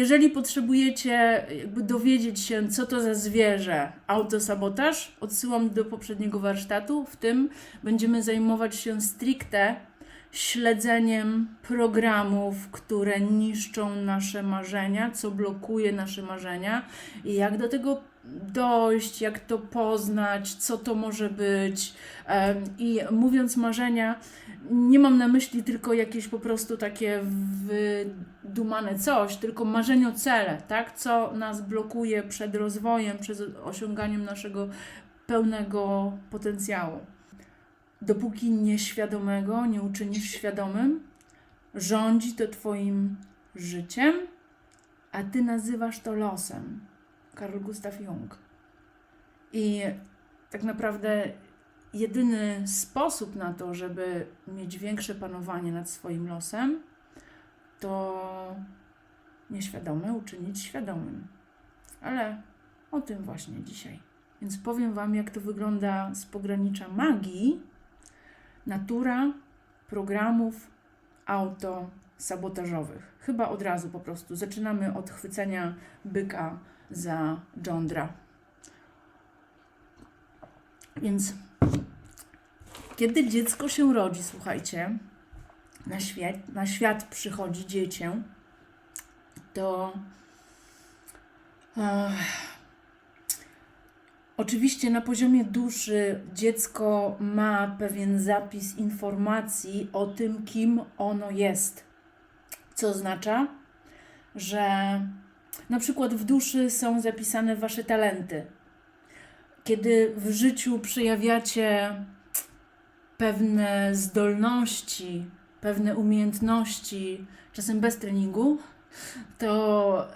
Jeżeli potrzebujecie jakby dowiedzieć się, co to za zwierzę, autosabotaż, odsyłam do poprzedniego warsztatu. W tym będziemy zajmować się stricte śledzeniem programów, które niszczą nasze marzenia, co blokuje nasze marzenia i jak do tego dojść, jak to poznać, co to może być. I mówiąc marzenia, nie mam na myśli tylko jakieś po prostu takie wydumane coś, tylko marzenie cele, tak? Co nas blokuje przed rozwojem, przed osiąganiem naszego pełnego potencjału. Dopóki nieświadomego nie uczynisz świadomym, rządzi to Twoim życiem, a Ty nazywasz to losem. Carl Gustav Jung. I tak naprawdę jedyny sposób na to, żeby mieć większe panowanie nad swoim losem, to nieświadome uczynić świadomym. Ale o tym właśnie dzisiaj. Więc powiem Wam, jak to wygląda z pogranicza magii, natura programów autosabotażowych. Chyba od razu po prostu zaczynamy od chwycenia byka za jądra. Więc kiedy dziecko się rodzi, słuchajcie, na świat, na świat przychodzi dziecię, to e, oczywiście na poziomie duszy dziecko ma pewien zapis informacji o tym, kim ono jest. Co oznacza, że na przykład w duszy są zapisane wasze talenty. Kiedy w życiu przejawiacie pewne zdolności, pewne umiejętności, czasem bez treningu, to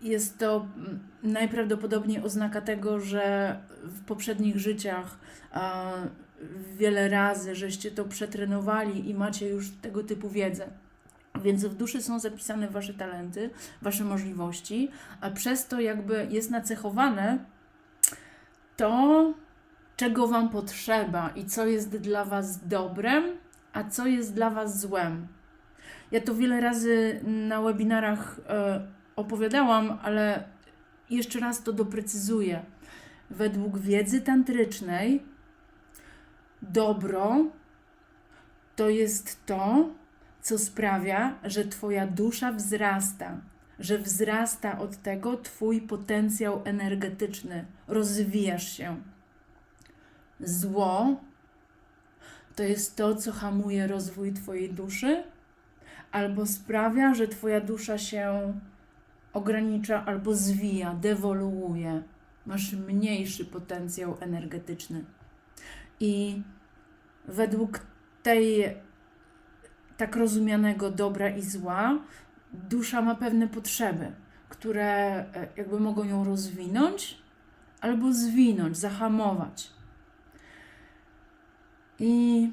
jest to najprawdopodobniej oznaka tego, że w poprzednich życiach wiele razy żeście to przetrenowali i macie już tego typu wiedzę. Więc w duszy są zapisane wasze talenty, wasze możliwości, a przez to jakby jest nacechowane to, czego wam potrzeba i co jest dla was dobrem, a co jest dla was złem. Ja to wiele razy na webinarach e, opowiadałam, ale jeszcze raz to doprecyzuję. Według wiedzy tantrycznej dobro to jest to, co sprawia, że Twoja dusza wzrasta, że wzrasta od tego Twój potencjał energetyczny, rozwijasz się. Zło to jest to, co hamuje rozwój Twojej duszy, albo sprawia, że Twoja dusza się ogranicza albo zwija, dewoluuje. Masz mniejszy potencjał energetyczny. I według tej tak rozumianego dobra i zła, dusza ma pewne potrzeby, które e, jakby mogą ją rozwinąć albo zwinąć, zahamować. I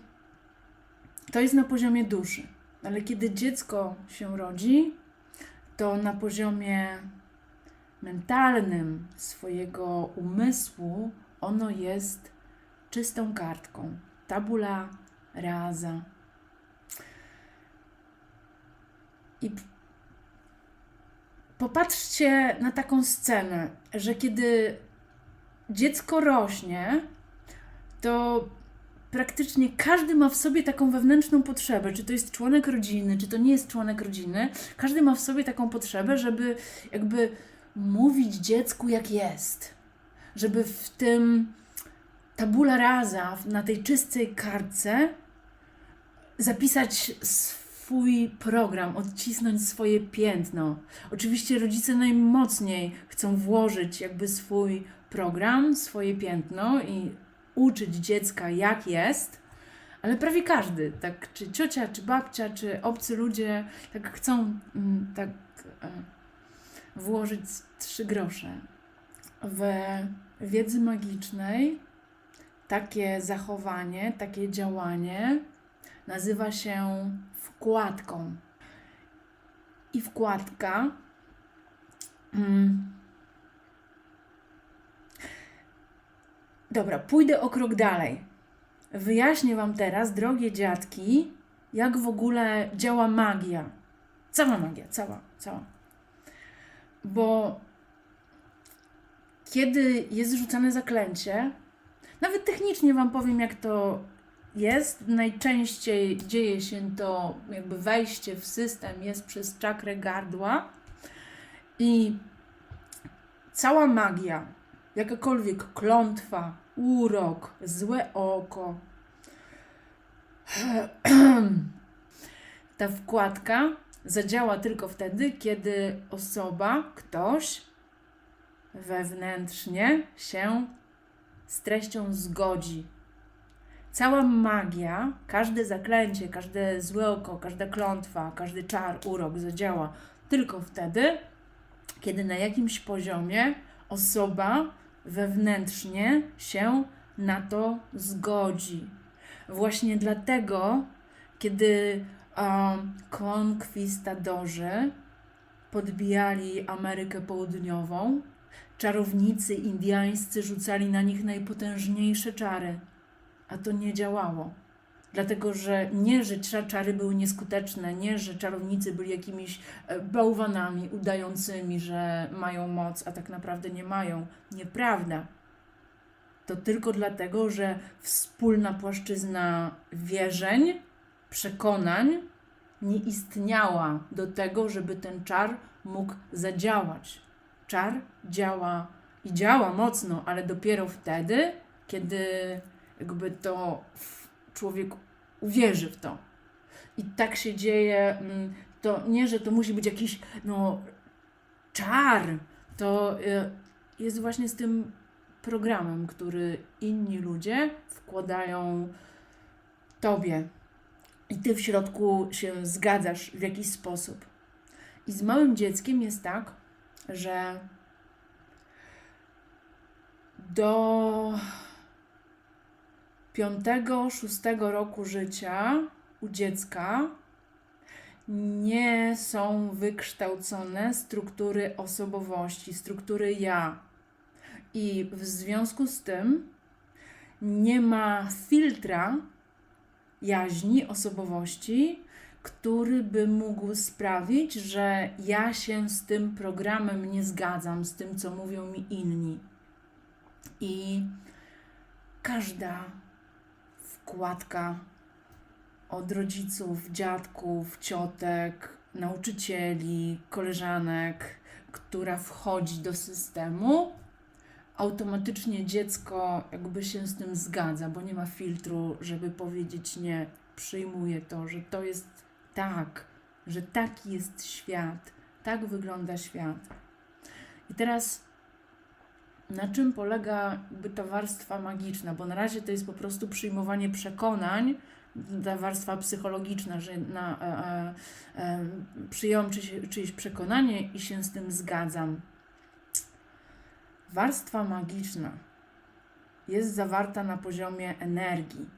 to jest na poziomie duszy. Ale kiedy dziecko się rodzi, to na poziomie mentalnym swojego umysłu ono jest czystą kartką. Tabula rasa. I popatrzcie na taką scenę, że kiedy dziecko rośnie, to praktycznie każdy ma w sobie taką wewnętrzną potrzebę, czy to jest członek rodziny, czy to nie jest członek rodziny, każdy ma w sobie taką potrzebę, żeby jakby mówić dziecku jak jest, żeby w tym tabula rasa, na tej czystej kartce zapisać swój program, odcisnąć swoje piętno. Oczywiście rodzice najmocniej chcą włożyć jakby swój program, swoje piętno i uczyć dziecka jak jest, ale prawie każdy, tak czy ciocia, czy babcia, czy obcy ludzie, tak chcą mm, tak e, włożyć trzy grosze. W wiedzy magicznej takie zachowanie, takie działanie nazywa się wkładką. I wkładka mm, Dobra, pójdę o krok dalej. Wyjaśnię Wam teraz, drogie dziadki, jak w ogóle działa magia. Cała magia, cała, cała. Bo kiedy jest rzucane zaklęcie, nawet technicznie Wam powiem, jak to jest. Najczęściej dzieje się to, jakby wejście w system jest przez czakrę gardła i cała magia, jakakolwiek klątwa, urok, złe oko, ta wkładka zadziała tylko wtedy, kiedy osoba, ktoś wewnętrznie się z treścią zgodzi. Cała magia, każde zaklęcie, każde złe oko, każda klątwa, każdy czar, urok zadziała tylko wtedy, kiedy na jakimś poziomie osoba wewnętrznie się na to zgodzi. Właśnie dlatego, kiedy um, konkwistadorzy podbijali Amerykę Południową, czarownicy indiańscy rzucali na nich najpotężniejsze czary, a to nie działało. Dlatego, że nie, że cza- czary były nieskuteczne, nie, że czarownicy byli jakimiś e, bałwanami udającymi, że mają moc, a tak naprawdę nie mają. Nieprawda. To tylko dlatego, że wspólna płaszczyzna wierzeń, przekonań nie istniała do tego, żeby ten czar mógł zadziałać. Czar działa i działa mocno, ale dopiero wtedy, kiedy jakby to człowiek uwierzy w to. I tak się dzieje, mm, to nie, że to musi być jakiś no, czar, to y, jest właśnie z tym programem, który inni ludzie wkładają tobie. I ty w środku się zgadzasz w jakiś sposób. I z małym dzieckiem jest tak, że do piątego, szóstego roku życia u dziecka nie są wykształcone struktury osobowości, struktury ja. I w związku z tym nie ma filtra jaźni, osobowości, który by mógł sprawić, że ja się z tym programem nie zgadzam, z tym, co mówią mi inni. I każda wkładka od rodziców, dziadków, ciotek, nauczycieli, koleżanek, która wchodzi do systemu, automatycznie dziecko jakby się z tym zgadza, bo nie ma filtru, żeby powiedzieć nie, przyjmuje to, że to jest tak, że taki jest świat, tak wygląda świat. I teraz na czym polega jakby ta warstwa magiczna? Bo na razie to jest po prostu przyjmowanie przekonań, ta warstwa psychologiczna, że na, e, e, e, przyjąłem czyjeś, czyjeś przekonanie i się z tym zgadzam. Warstwa magiczna jest zawarta na poziomie energii.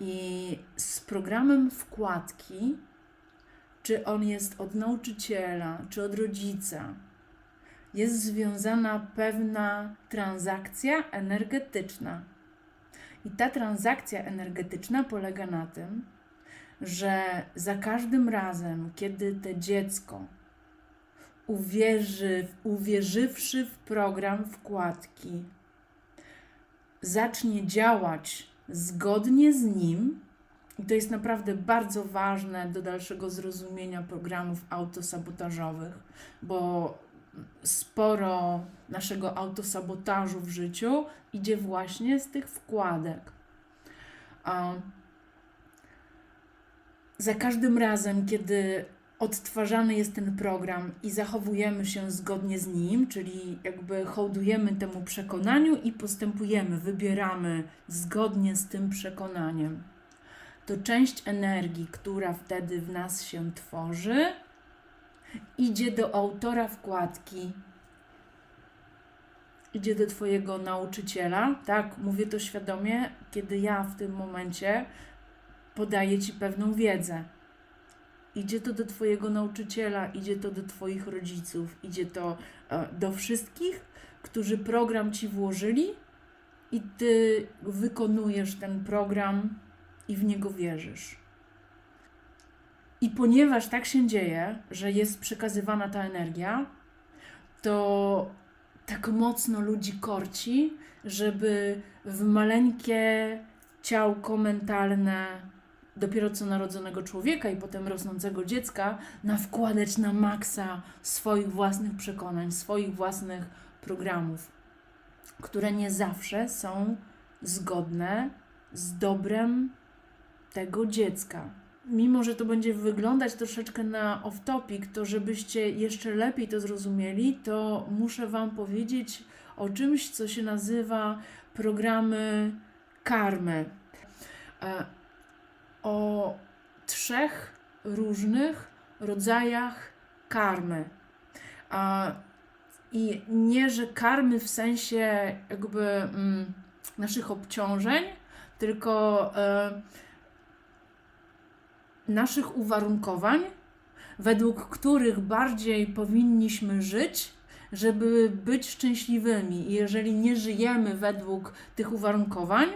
I z programem wkładki, czy on jest od nauczyciela, czy od rodzica, jest związana pewna transakcja energetyczna. I ta transakcja energetyczna polega na tym, że za każdym razem, kiedy to dziecko uwierzy, uwierzywszy w program wkładki, zacznie działać zgodnie z nim, i to jest naprawdę bardzo ważne do dalszego zrozumienia programów autosabotażowych, bo sporo naszego autosabotażu w życiu idzie właśnie z tych wkładek. A za każdym razem, kiedy odtwarzany jest ten program i zachowujemy się zgodnie z nim, czyli jakby hołdujemy temu przekonaniu i postępujemy, wybieramy zgodnie z tym przekonaniem, to część energii, która wtedy w nas się tworzy, idzie do autora wkładki, idzie do Twojego nauczyciela. Tak, mówię to świadomie, kiedy ja w tym momencie podaję Ci pewną wiedzę. Idzie to do Twojego nauczyciela, idzie to do Twoich rodziców, idzie to e, do wszystkich, którzy program Ci włożyli i Ty wykonujesz ten program i w niego wierzysz. I ponieważ tak się dzieje, że jest przekazywana ta energia, to tak mocno ludzi korci, żeby w maleńkie ciałko mentalne dopiero co narodzonego człowieka i potem rosnącego dziecka nawkładać na maksa swoich własnych przekonań, swoich własnych programów, które nie zawsze są zgodne z dobrem tego dziecka. Mimo, że to będzie wyglądać troszeczkę na off-topic, to żebyście jeszcze lepiej to zrozumieli, to muszę Wam powiedzieć o czymś, co się nazywa programy karmy. E, O trzech różnych rodzajach karmy. I nie, że karmy w sensie jakby mm, naszych obciążeń, tylko e, naszych uwarunkowań, według których bardziej powinniśmy żyć, żeby być szczęśliwymi. I jeżeli nie żyjemy według tych uwarunkowań,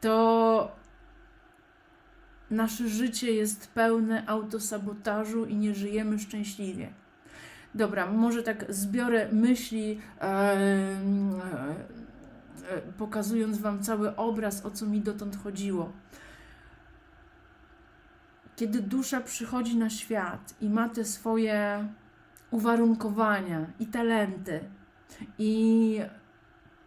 to nasze życie jest pełne autosabotażu i nie żyjemy szczęśliwie. Dobra, może tak zbiorę myśli, e, e, pokazując Wam cały obraz, o co mi dotąd chodziło. Kiedy dusza przychodzi na świat i ma te swoje uwarunkowania i talenty i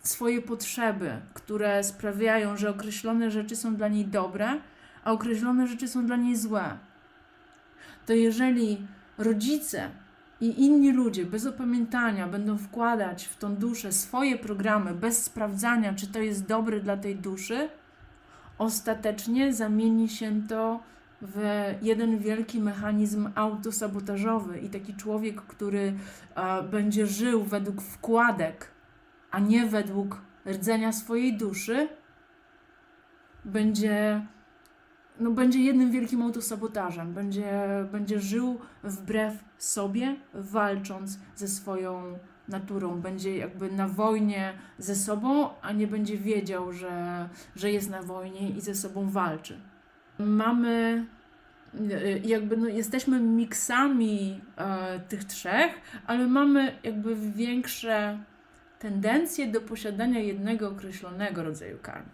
swoje potrzeby, które sprawiają, że określone rzeczy są dla niej dobre, a określone rzeczy są dla niej złe. To jeżeli rodzice i inni ludzie bez opamiętania będą wkładać w tą duszę swoje programy bez sprawdzania, czy to jest dobre dla tej duszy, ostatecznie zamieni się to w jeden wielki mechanizm autosabotażowy i taki człowiek, który e, będzie żył według wkładek, a nie według rdzenia swojej duszy, będzie, no, będzie jednym wielkim autosabotażem. Będzie, będzie żył wbrew sobie, walcząc ze swoją naturą. Będzie jakby na wojnie ze sobą, a nie będzie wiedział, że, że jest na wojnie i ze sobą walczy mamy y, jakby no, jesteśmy miksami e, tych trzech, ale mamy jakby większe tendencje do posiadania jednego określonego rodzaju karmy.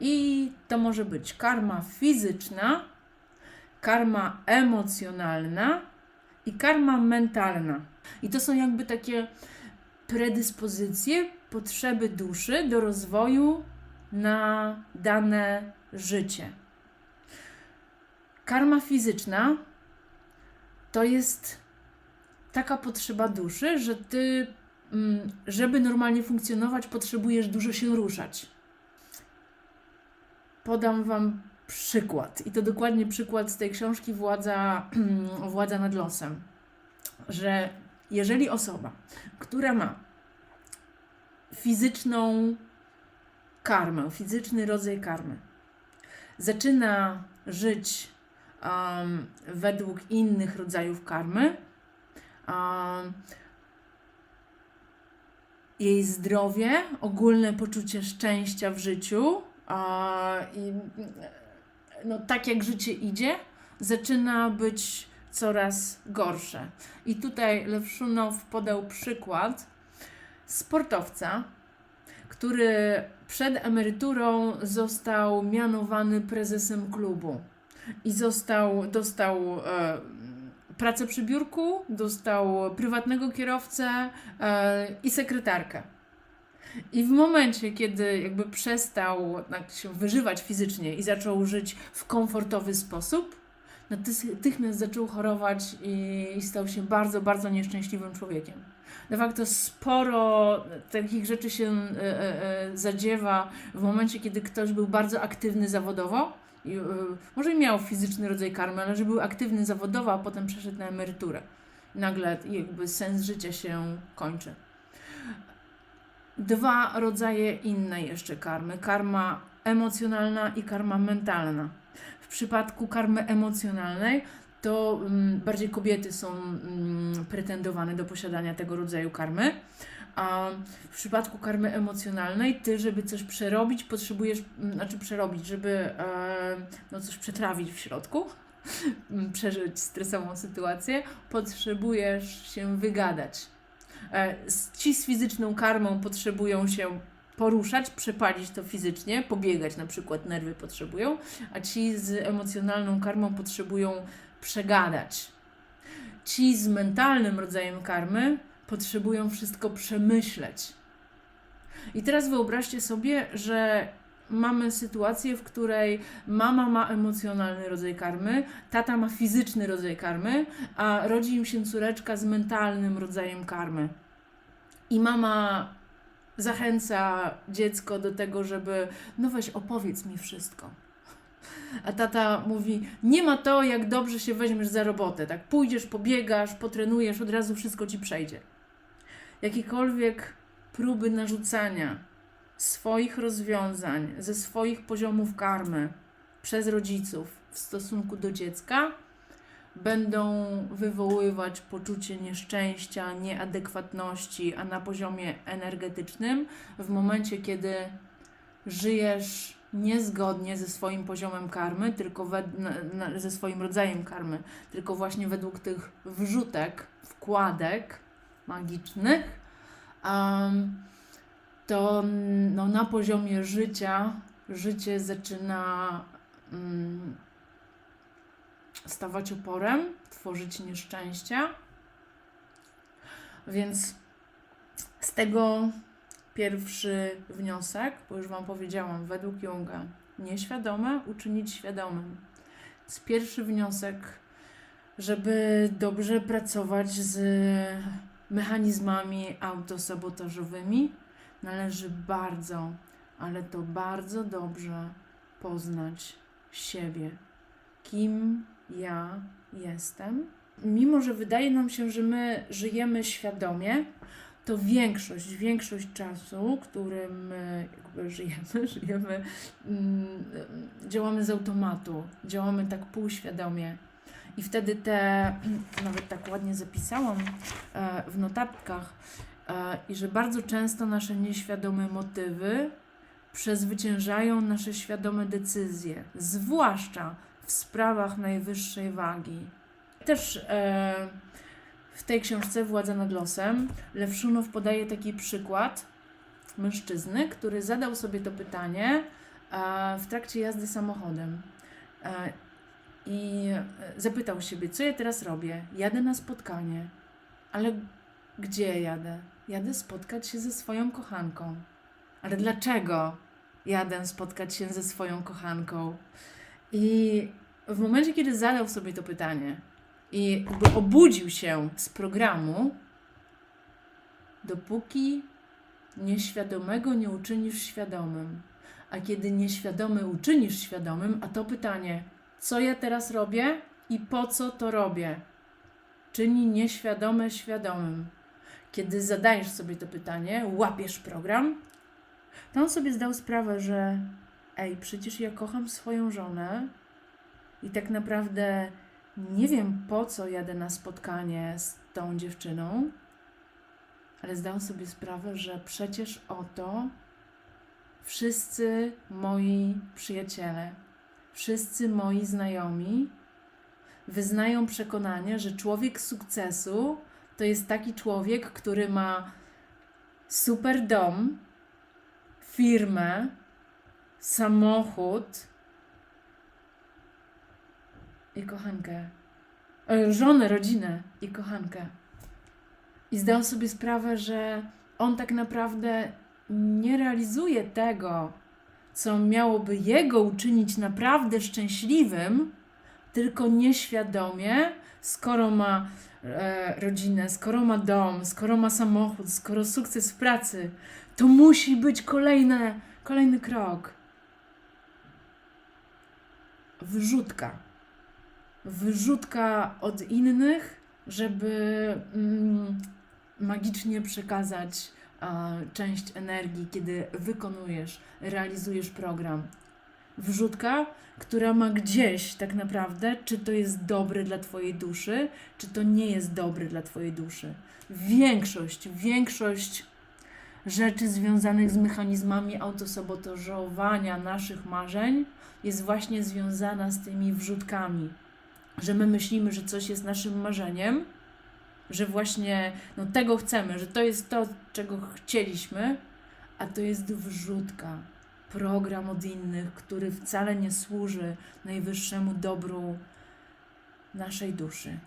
I to może być karma fizyczna, karma emocjonalna i karma mentalna. I to są jakby takie predyspozycje, potrzeby duszy do rozwoju na dane życie. Karma fizyczna to jest taka potrzeba duszy, że ty, mm, żeby normalnie funkcjonować, potrzebujesz dużo się ruszać. Podam Wam przykład, i to dokładnie przykład z tej książki Władza, Władza nad losem, że jeżeli osoba, która ma fizyczną karmę, fizyczny rodzaj karmy, zaczyna żyć um, według innych rodzajów karmy. Um, jej zdrowie, ogólne poczucie szczęścia w życiu a, i no, tak jak życie idzie, zaczyna być coraz gorsze. I tutaj Lewszunow podał przykład sportowca, który przed emeryturą został mianowany prezesem klubu i został, dostał e, pracę przy biurku, dostał prywatnego kierowcę e, i sekretarkę. I w momencie, kiedy jakby przestał tak się wyżywać fizycznie i zaczął żyć w komfortowy sposób, natychmiast zaczął chorować i, i stał się bardzo, bardzo nieszczęśliwym człowiekiem. De facto sporo takich rzeczy się e, e, e, zadziewa w momencie, kiedy ktoś był bardzo aktywny zawodowo, i, y, może miał fizyczny rodzaj karmy, ale że był aktywny zawodowo, a potem przeszedł na emeryturę. Nagle jakby sens życia się kończy. Dwa rodzaje inne jeszcze karmy. Karma emocjonalna i karma mentalna. W przypadku karmy emocjonalnej to um, bardziej kobiety są um, pretendowane do posiadania tego rodzaju karmy. A w przypadku karmy emocjonalnej, ty, żeby coś przerobić, potrzebujesz, znaczy przerobić, żeby e, no coś przetrawić w środku, mm, przeżyć stresową sytuację, potrzebujesz się wygadać. E, Ci z fizyczną karmą potrzebują się poruszać, przepalić to fizycznie, pobiegać na przykład, nerwy potrzebują, a ci z emocjonalną karmą potrzebują przegadać. Ci z mentalnym rodzajem karmy potrzebują wszystko przemyśleć. I teraz wyobraźcie sobie, że mamy sytuację, w której mama ma emocjonalny rodzaj karmy, tata ma fizyczny rodzaj karmy, a rodzi im się córeczka z mentalnym rodzajem karmy. I mama zachęca dziecko do tego, żeby no weź opowiedz mi wszystko. A tata mówi, nie ma to, jak dobrze się weźmiesz za robotę. Tak pójdziesz, pobiegasz, potrenujesz, od razu wszystko ci przejdzie. Jakiekolwiek próby narzucania swoich rozwiązań ze swoich poziomów karmy przez rodziców w stosunku do dziecka będą wywoływać poczucie nieszczęścia, nieadekwatności, a na poziomie energetycznym, w momencie, kiedy żyjesz niezgodnie ze swoim poziomem karmy, tylko wed- na, na, ze swoim rodzajem karmy, tylko właśnie według tych wrzutek, wkładek magicznych, to no, na poziomie życia życie zaczyna mm, stawać oporem, tworzyć nieszczęścia. Więc z tego pierwszy wniosek, bo już Wam powiedziałam, według Junga, nieświadome uczynić świadomym. Z pierwszy wniosek, żeby dobrze pracować z mechanizmami autosabotażowymi, należy bardzo, ale to bardzo dobrze poznać siebie. Kim ja jestem. Mimo, że wydaje nam się, że my żyjemy świadomie, to większość, większość czasu, którym jakby żyjemy, żyjemy, mm, działamy z automatu, działamy tak półświadomie. I wtedy te, nawet tak ładnie zapisałam e, w notatkach, e, i że bardzo często nasze nieświadome motywy przezwyciężają nasze świadome decyzje, zwłaszcza w sprawach najwyższej wagi. Też e, w tej książce Władza nad losem Lewszunow podaje taki przykład mężczyzny, który zadał sobie to pytanie w trakcie jazdy samochodem. I zapytał siebie, co ja teraz robię? Jadę na spotkanie, ale gdzie jadę? Jadę spotkać się ze swoją kochanką. Ale dlaczego jadę spotkać się ze swoją kochanką? I w momencie, kiedy zadał sobie to pytanie i obudził się z programu, dopóki nieświadomego nie uczynisz świadomym. A kiedy nieświadomy uczynisz świadomym, a to pytanie, co ja teraz robię i po co to robię, czyni nieświadome świadomym. Kiedy zadajesz sobie to pytanie, łapiesz program, to on sobie zdał sprawę, że ej, przecież ja kocham swoją żonę i tak naprawdę nie wiem po co jadę na spotkanie z tą dziewczyną, ale zdał sobie sprawę, że przecież oto wszyscy moi przyjaciele, wszyscy moi znajomi wyznają przekonanie, że człowiek sukcesu to jest taki człowiek, który ma super dom, firmę, samochód i kochankę. E, Żonę, rodzinę i kochankę. I zdał sobie sprawę, że on tak naprawdę nie realizuje tego, co miałoby jego uczynić naprawdę szczęśliwym, tylko nieświadomie, skoro ma e, rodzinę, skoro ma dom, skoro ma samochód, skoro sukces w pracy, to musi być kolejne, kolejny krok. Wyrzutka. Wyrzutka od innych, żeby mm, magicznie przekazać część energii, kiedy wykonujesz, realizujesz program. Wrzutka, która ma gdzieś tak naprawdę, czy to jest dobre dla Twojej duszy, czy to nie jest dobre dla Twojej duszy. Większość, większość rzeczy związanych z mechanizmami autosabotażowania naszych marzeń jest właśnie związana z tymi wrzutkami. że my myślimy, że coś jest naszym marzeniem, że właśnie no, tego chcemy, że to jest to, czego chcieliśmy, a to jest wrzutka, program od innych, który wcale nie służy najwyższemu dobru naszej duszy.